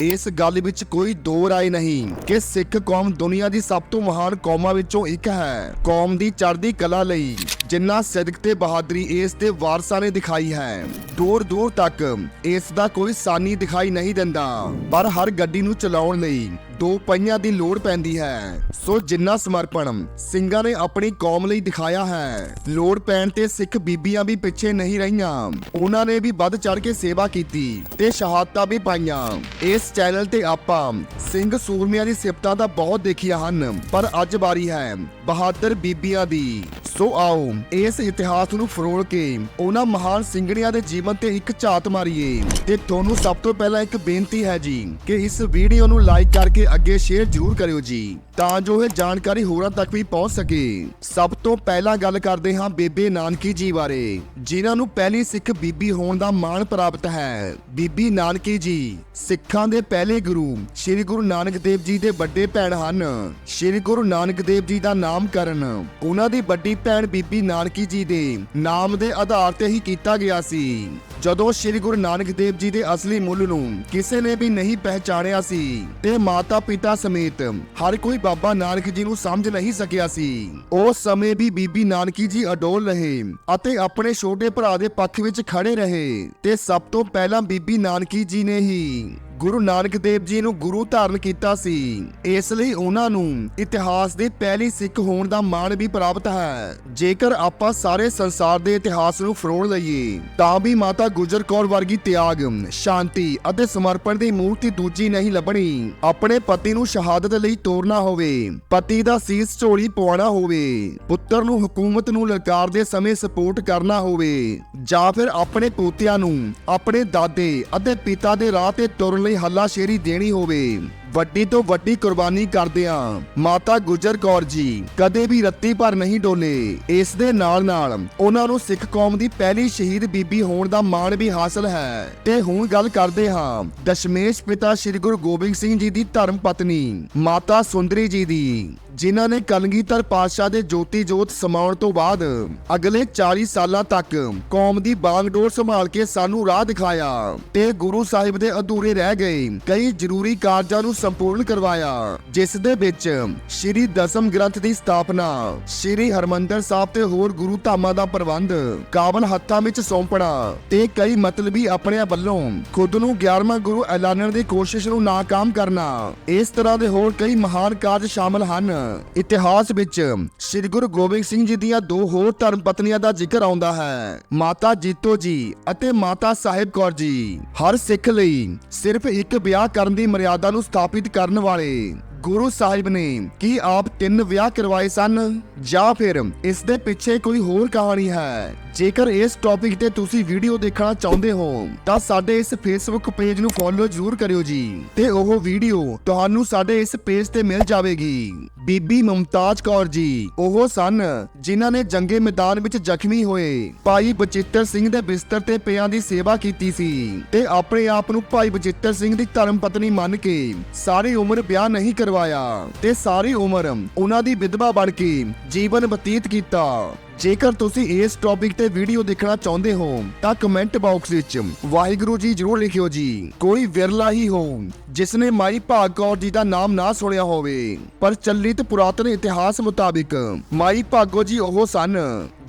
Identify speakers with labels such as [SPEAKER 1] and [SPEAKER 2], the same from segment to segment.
[SPEAKER 1] ਇਸ ਗੱਲ ਵਿੱਚ ਕੋਈ ਦੋ ਰਾਏ ਨਹੀਂ ਕਿ ਸਿੱਖ ਕੌਮ ਦੁਨੀਆ ਦੀ ਸਭ ਤੋਂ ਮਹਾਨ ਕੌਮਾਂ ਵਿੱਚੋਂ ਇੱਕ ਹੈ। ਕੌਮ ਦੀ ਚੜ੍ਹਦੀ ਕਲਾ ਲਈ ਜਿੰਨਾ ਸਦਕ ਤੇ ਬਹਾਦਰੀ ਇਸ ਦੇ ਵਾਰਸਾਂ ਨੇ ਦਿਖਾਈ ਹੈ। ਦੂਰ ਦੂਰ ਤੱਕ ਇਸ ਦਾ ਕੋਈ ਸਾਨੀ ਦਿਖਾਈ ਨਹੀਂ ਦਿੰਦਾ। ਪਰ ਹਰ ਗੱਡੀ ਨੂੰ ਚਲਾਉਣ ਲਈ ਦੋ ਪਹੀਆਂ ਦੀ ਲੋੜ ਪੈਂਦੀ ਹੈ। ਸੋ ਜਿੰਨਾ ਸਮਰਪਣ ਸਿੰਘਾਂ ਨੇ ਆਪਣੀ ਕੌਮ ਲਈ ਦਿਖਾਇਆ ਹੈ। ਲੋੜ ਪੈਣ ਤੇ ਸਿੱਖ ਬੀਬੀਆਂ ਵੀ ਪਿੱਛੇ ਨਹੀਂ ਰਹੀਆਂ। ਉਹਨਾਂ ਨੇ ਵੀ ਵੱਧ ਚੜ ਕੇ ਸੇਵਾ ਕੀਤੀ ਤੇ ਸ਼ਹਾਦਤਾਂ ਵੀ ਪਾਈਆਂ। ਇਸ ਚੈਨਲ ਤੇ ਆਪਾਂ ਸਿੰਘ ਸੂਰਮਿਆਂ ਦੀ ਸਿਫਤਾਂ ਤਾਂ ਬਹੁਤ ਦੇਖੀਆਂ ਹਨ। ਪਰ ਅੱਜ ਵਾਰੀ ਹੈ ਬਹਾਦਰ ਬੀਬੀਆਂ ਦੀ। ਸੋ ਆਓ ਇਸ ਇਤਿਹਾਸ ਨੂੰ ਫਰੋਲ ਕੇ ਉਹਨਾਂ ਮਹਾਨ ਸਿੰਘਣੀਆਂ ਦੇ ਜੀਵਨ ਤੇ ਇੱਕ ਝਾਤ ਮਾਰੀਏ। ਤੇ ਤੁਹਾਨੂੰ ਸਭ ਤੋਂ ਪਹਿਲਾਂ ਇੱਕ ਬੇਨਤੀ ਹੈ ਜੀ, ਕਿ ਇਸ ਵੀਡੀਓ ਨੂੰ ਲਾਈਕ ਕਰਕੇ ਅੱਗੇ ਸ਼ੇਅਰ ਜ਼ਰੂਰ ਕਰਿਓ ਜੀ, ਤਾਂ ਜੋ ਇਹ ਜਾਣਕਾਰੀ ਹੋਰਾਂ ਤੱਕ ਵੀ ਪਹੁੰਚ ਸਕੇ। ਸਭ ਤੋਂ ਪਹਿਲਾਂ ਗੱਲ ਕਰਦੇ ਹਾਂ ਬੇਬੇ ਨਾਨਕੀ ਜੀ ਬਾਰੇ, ਜਿਨ੍ਹਾਂ ਨੂੰ ਪਹਿਲੀ ਸਿੱਖ ਬੀਬੀ ਹੋਣ ਦਾ ਮਾਣ ਪ੍ਰਾਪਤ ਹੈ। ਬੀਬੀ ਨਾਨਕੀ ਜੀ, ਸਿੱਖਾਂ ਦੇ ਪਹਿਲੇ ਗੁਰੂ ਸ੍ਰੀ ਗੁਰੂ ਨਾਨਕ ਦੇਵ ਜੀ ਦੇ ਵੱਡੇ ਭੈਣ ਹਨ। ਸ੍ਰੀ ਗੁਰੂ ਨਾਨਕ ਦੇਵ ਜੀ ਦਾ ਨਾਮਕਰਨ, ਉਹਨਾਂ ਦੀ ਵੱਡੀ ਭੈਣ ਬੀਬੀ ਨਾਨਕੀ ਜੀ ਦੇ ਨਾਮ ਦੇ ਆਧਾਰ ਤੇ ਹੀ ਕੀਤਾ ਗਿਆ ਸੀ। ਜਦੋਂ ਸ੍ਰੀ ਗੁਰੂ ਨਾਨਕ ਦੇਵ ਜੀ ਦੇ ਅਸਲੀ ਮੁੱਲ ਨੂੰ ਕਿਸੇ ਨੇ ਵੀ ਨਹੀਂ ਪਹਿਚਾਣਿਆ ਸੀ, ਤੇ ਮਾਤਾ ਪਿਤਾ ਸਮੇਤ ਹਰ ਕੋਈ ਬਾਬਾ ਨਾਨਕ ਜੀ ਨੂੰ ਸਮਝ ਨਹੀਂ ਸਕਿਆ ਸੀ। ਉਸ ਸਮੇਂ ਵੀ ਬੀਬੀ ਨਾਨਕੀ ਜੀ ਅਡੋਲ ਰਹੇ ਅਤੇ ਆਪਣੇ ਛੋਟੇ ਭਰਾ ਦੇ ਪੱਖ ਵਿੱਚ ਖੜੇ ਰਹੇ, ਤੇ ਸਭ ਤੋਂ ਪਹਿਲਾਂ ਬੀਬੀ ਨਾਨਕੀ ਜੀ ਨੇ ਹੀ ਗੁਰੂ ਨਾਨਕ ਦੇਵ ਜੀ ਨੂੰ ਗੁਰੂ ਧਾਰਨ ਕੀਤਾ ਸੀ। ਇਸ ਲਈ ਉਹਨਾਂ ਨੂੰ ਇਤਿਹਾਸ ਦੇ ਪਹਿਲੀ ਸਿੱਖ ਹੋਣ ਦਾ ਮਾਣ ਵੀ ਪ੍ਰਾਪਤ ਹੈ। ਜੇਕਰ ਆਪਾਂ ਸਾਰੇ ਸੰਸਾਰ ਦੇ ਇਤਿਹਾਸ ਨੂੰ ਫਰੋੜ ਲਈਏ, ਤਾਂ ਵੀ ਮਾਤਾ ਗੁਜਰ ਕੌਰ ਵਰਗੀ ਤਿਆਗ, ਸ਼ਾਂਤੀ ਅਤੇ ਸਮਰਪਣ ਦੀ ਮੂਰਤੀ ਦੂਜੀ ਨਹੀਂ ਲੱਭਣੀ। ਆਪਣੇ ਪਤੀ ਨੂੰ ਸ਼ਹਾਦਤ ਲਈ ਤੋਰਨਾ ਹੋਵੇ, ਪਤੀ ਦਾ ਸੀਸ ਝੋਲੀ ਪਵਾਉਣਾ ਹੋਵੇ, ਪੁੱਤਰ ਨੂੰ ਹਕੂਮਤ ਨੂੰ ਲਲਕਾਰਦੇ ਸਮੇਂ ਸਪੋਰਟ ਕਰਨਾ ਹੋਵੇ, ਜਾਂ ਫਿਰ ਆਪਣੇ ਪੋਤਿਆਂ ਨੂੰ ਆਪਣੇ ਦਾਦੇ ਅਤੇ ਪਿਤਾ ਦੇ ਰਾਹ ਤੇ ਤੁਰਨ ਲਈ ਹੱਲਾਸ਼ੇਰੀ ਦੇਣੀ ਹੋਵੇ। ਵੱਡੀ ਤੋਂ ਵੱਡੀ ਕੁਰਬਾਨੀ ਕਰਦਿਆਂ ਮਾਤਾ ਗੁਜਰ ਕੌਰ ਜੀ ਕਦੇ ਵੀ ਰੱਤੀ ਭਰ ਨਹੀਂ ਡੋਲੇ। ਇਸ ਦੇ ਨਾਲ ਨਾਲ ਉਹਨਾਂ ਨੂੰ ਸਿੱਖ ਕੌਮ ਦੀ ਪਹਿਲੀ ਸ਼ਹੀਦ ਬੀਬੀ ਹੋਣ ਦਾ ਮਾਣ ਵੀ ਹਾਸਲ ਹੈ। ਤੇ ਹੁਣ ਗੱਲ ਕਰਦੇ ਹਾਂ ਦਸ਼ਮੇਸ਼ ਪਿਤਾ ਸ੍ਰੀ ਗੁਰੂ ਗੋਬਿੰਦ ਸਿੰਘ ਜੀ ਦੀ ਧਰਮ ਪਤਨੀ ਮਾਤਾ ਸੁੰਦਰੀ ਜੀ ਦੀ। ਜਿਨ੍ਹਾਂ ਨੇ ਕਲਗੀਧਰ ਪਾਤਸ਼ਾਹ ਦੇ ਜੋਤੀ ਜੋਤ ਸਮਾਉਣ ਤੋਂ ਬਾਅਦ ਅਗਲੇ 40 ਸਾਲਾਂ ਤੱਕ ਕੌਮ ਦੀ ਬਾਗਡੋਰ ਸੰਭਾਲ ਕੇ ਸਾਨੂੰ ਰਾਹ ਦਿਖਾਇਆ ਤੇ ਗੁਰੂ ਸਾਹਿਬ ਦੇ ਅਧੂਰੇ ਰਹਿ ਗਏ, ਕਈ ਜ਼ਰੂਰੀ ਕਾਰਜਾਂ ਨੂੰ ਸੰਪੂਰਨ ਕਰਵਾਇਆ, ਜਿਸ ਦੇ ਵਿੱਚ ਸ੍ਰੀ ਦਸਮ ਗ੍ਰੰਥ ਦੀ ਸਥਾਪਨਾ, ਸ੍ਰੀ ਹਰਮੰਦਰ ਸਾਹਿਬ ਤੇ ਹੋਰ ਗੁਰੂ ਧਾਮਾਂ ਦਾ ਪ੍ਰਬੰਧ ਕਾਬਲ ਹੱਥਾਂ ਵਿੱਚ ਸੌਂਪਣਾ ਤੇ ਕਈ ਮਤਲਬੀ ਆਪਣਿਆਂ ਵੱਲੋਂ ਖੁਦ ਨੂੰ 11ਵਾਂ ਗੁਰੂ ਐਲਾਨਣ ਦੀ ਕੋਸ਼ਿਸ਼ ਨੂੰ ਨਾਕਾਮ ਕਰਨਾ, ਇਸ ਤਰ੍ਹਾਂ ਦੇ ਹੋਰ ਕਈ ਮਹਾਨ ਕਾਰਜ ਸ਼ਾਮਲ ਹਨ। ਇਤਿਹਾਸ ਵਿੱਚ ਸ੍ਰੀ ਗੁਰੂ ਗੋਬਿੰਦ ਸਿੰਘ ਜੀ ਦੀਆਂ ਦੋ ਹੋਰ ਧਰਮ ਪਤਨੀਆਂ ਦਾ ਜ਼ਿਕਰ ਆਉਂਦਾ ਹੈ, ਮਾਤਾ ਜੀਤੋ ਜੀ ਅਤੇ ਮਾਤਾ ਸਾਹਿਬ ਕੌਰ ਜੀ। ਹਰ ਸਿੱਖ ਲਈ ਸਿਰਫ ਇੱਕ ਵਿਆਹ ਕਰਨ ਦੀ ਮਰਿਆਦਾ ਨੂੰ ਸਥਾਪਿਤ ਕਰਨ ਵਾਲੇ ਗੁਰੂ ਸਾਹਿਬ ਨੇ ਕੀ ਆਪ ਤਿੰਨ ਵਿਆਹ ਕਰਵਾਏ ਸਨ ਜਾਂ ਫਿਰ ਇਸ ਦੇ ਪਿੱਛੇ ਕੋਈ ਹੋਰ ਕਹਾਣੀ ਹੈ? ਜੇਕਰ ਇਸ ਟੌਪਿਕ ਤੇ ਤੁਸੀਂ ਵੀਡੀਓ ਦੇਖਣਾ ਚਾਹੁੰਦੇ ਹੋ, ਤਾਂ ਸਾਡੇ ਇਸ ਫੇਸਬੁੱਕ ਪੇਜ ਨੂੰ ਫੋਲੋ ਜ਼ਰੂਰ ਕਰਿਓ ਜੀ। ਤੇ ਉਹ ਵੀਡੀਓ ਤੁਹਾਨੂੰ ਸਾਡੇ ਇਸ ਪੇਜ ਤੇ ਮਿਲ ਜਾਵੇਗੀ। ਬੀਬੀ ਮਮਤਾਜ ਕੌਰ ਜੀ, ਉਹ ਸਨ ਜਿਨ੍ਹਾਂ ਨੇ ਜੰਗੇ ਮੈਦਾਨ ਵਿੱਚ ਜ਼ਖਮੀ ਹੋਏ। ਭਾਈ ਬਚਿੱਤਰ ਸਿੰਘ ਦੇ ਬਿਸਤਰ ਤੇ ਪਿਆਂ ਦੀ ਸੇਵਾ ਕੀਤੀ ਸੀ। ਤੇ ਆਪਣੇ ਆਪ ਨੂੰ ਭਾਈ ਬਚਿੱਤਰ ਸਿੰਘ ਦੀ ਧਰਮ ਪਤਨੀ ਮੰਨ ਕੇ ਸਾਰੀ ਉਮਰ ਵਿਆਹ ਨਹੀਂ ਕਰਵਾਇਆ। ਤੇ ਸਾਰੀ ਉਮਰ ਉਹਨਾਂ ਦੀ ਵਿਧਵਾ ਬਣ ਕੇ ਜੀਵਨ ਬਤੀਤ ਕੀਤਾ। ਜੇਕਰ ਤੁਸੀਂ ਇਸ ਟੌਪਿਕ ਤੇ ਵੀਡੀਓ ਦੇਖਣਾ ਚਾਹੁੰਦੇ ਹੋ, ਤਾਂ ਕਮੈਂਟ ਬਾਕਸ ਵਿੱਚ ਵਾਹਿਗੁਰੂ ਜੀ ਜਰੂਰ ਲਿਖਿਓ ਜੀ। ਕੋਈ ਵਿਰਲਾ ਹੀ ਹੋ ਜਿਸ ਨੇ ਮਾਈ ਭਾਗ ਕੌਰ ਜੀ ਦਾ ਨਾਮ ਨਾ ਸੁਣਿਆ ਹੋਵੇ। ਪਰ ਚੱਲਿਤ ਪੁਰਾਤਨ ਇਤਿਹਾਸ ਮੁਤਾਬਿਕ ਮਾਈ ਭਾਗੋ ਜੀ ਉਹ ਸਨ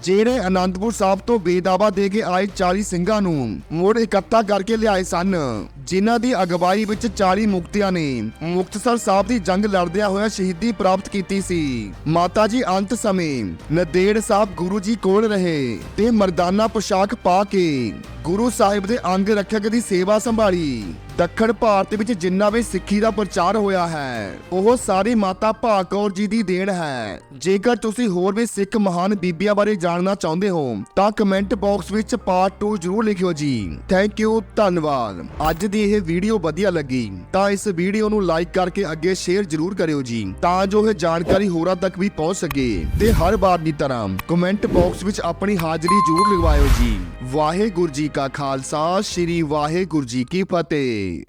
[SPEAKER 1] ਜਿਹੜੇ ਅਨੰਦਪੁਰ ਸਾਹਿਬ ਤੋਂ ਬੇਦਾਵਾ ਦੇ ਕੇ ਆਏ 40 ਸਿੰਘਾਂ ਨੂੰ ਮੁੜ ਇਕੱਠਾ ਕਰਕੇ ਲਿਆਏ ਸਨ, ਜਿਨ੍ਹਾਂ ਦੀ ਅਗਵਾਈ ਵਿੱਚ 40 ਮੁਕਤਿਆਂ ਨੇ। ਮੁਕਤਸਰ ਸਾਹਿਬ ਦੀ ਜੰਗ ਲੜਦਿਆਂ ਹੋਇਆ ਸ਼ਹੀਦੀ ਪ੍ਰਾਪਤ ਕੀਤੀ ਸੀ। ਮਾਤਾ ਜੀ ਅੰਤ ਸਮੇਂ ਨਦੇੜ ਸਾਹਿਬ ਗੁਰੂ ਜੀ ਕੋਲ ਰਹੇ ਤੇ ਮਰਦਾਨਾ ਪੋਸ਼ਾਕ ਪਾ ਕੇ ਗੁਰੂ ਸਾਹਿਬ ਦੇ ਅੰਗ ਰੱਖਿਅਕ ਦੀ ਸੇਵਾ ਸੰਭਾਲੀ। ਦੱਖਣ ਭਾਰਤ ਵਿੱਚ ਜਿੰਨਾ ਵੀ ਸਿੱਖੀ ਦਾ ਪ੍ਰਚਾਰ ਹੋਇਆ ਹੈ, ਉਹ ਸਾਰੀ ਮਾਤਾ ਭਾਕੌਰ ਜੀ ਦੀ ਦੇਣ ਹੈ। ਜੇਕਰ ਤੁਸੀਂ ਹੋਰ ਵੀ ਸਿੱਖ ਮਹਾਨ ਬੀਬੀਆਂ ਬਾਰੇ ਜਾਣਨਾ ਚਾਹੁੰਦੇ ਹੋ, ਤਾਂ ਕਮੈਂਟ ਬਾਕਸ ਵਿੱਚ ਪਾਰਟ 2 ਜ਼ਰੂਰ ਲਿਖਿਓ ਜੀ। ਥੈਂਕ ਯੂ ਧੰਨਵਾਦ। ਅੱਜ ਦੀ ਇਹ ਵੀਡੀਓ ਵਧੀਆ ਲੱਗੀ, ਤਾਂ ਇਸ ਵੀਡੀਓ ਨੂੰ ਲਾਈਕ ਕਰਕੇ ਅੱਗੇ ਸ਼ੇਅਰ ਜ਼ਰੂਰ ਕਰਿਓ ਜੀ, ਤਾਂ ਜੋ ਇਹ ਜਾਣਕਾਰੀ ਹੋਰਾਂ ਤੱਕ ਵੀ ਪਹੁੰਚ ਸਕੇ। ਤੇ ਹਰ ਵਾਰ ਦੀ ਤਰ੍ਹਾਂ ਕਮੈਂਟ ਬਾਕਸ ਵਿੱਚ ਆਪਣੀ ਹਾਜ਼ਰੀ ਜ਼ਰੂਰ ਲਗਵਾਇਓ ਜੀ। ਵਾਹਿਗੁਰੂ ਜੀ ਕਾ ਖਾਲਸਾ, ਸ੍ਰੀ ਵਾਹਿਗੁਰੂ ਜੀ ਕੀ ਫਤਿਹ। really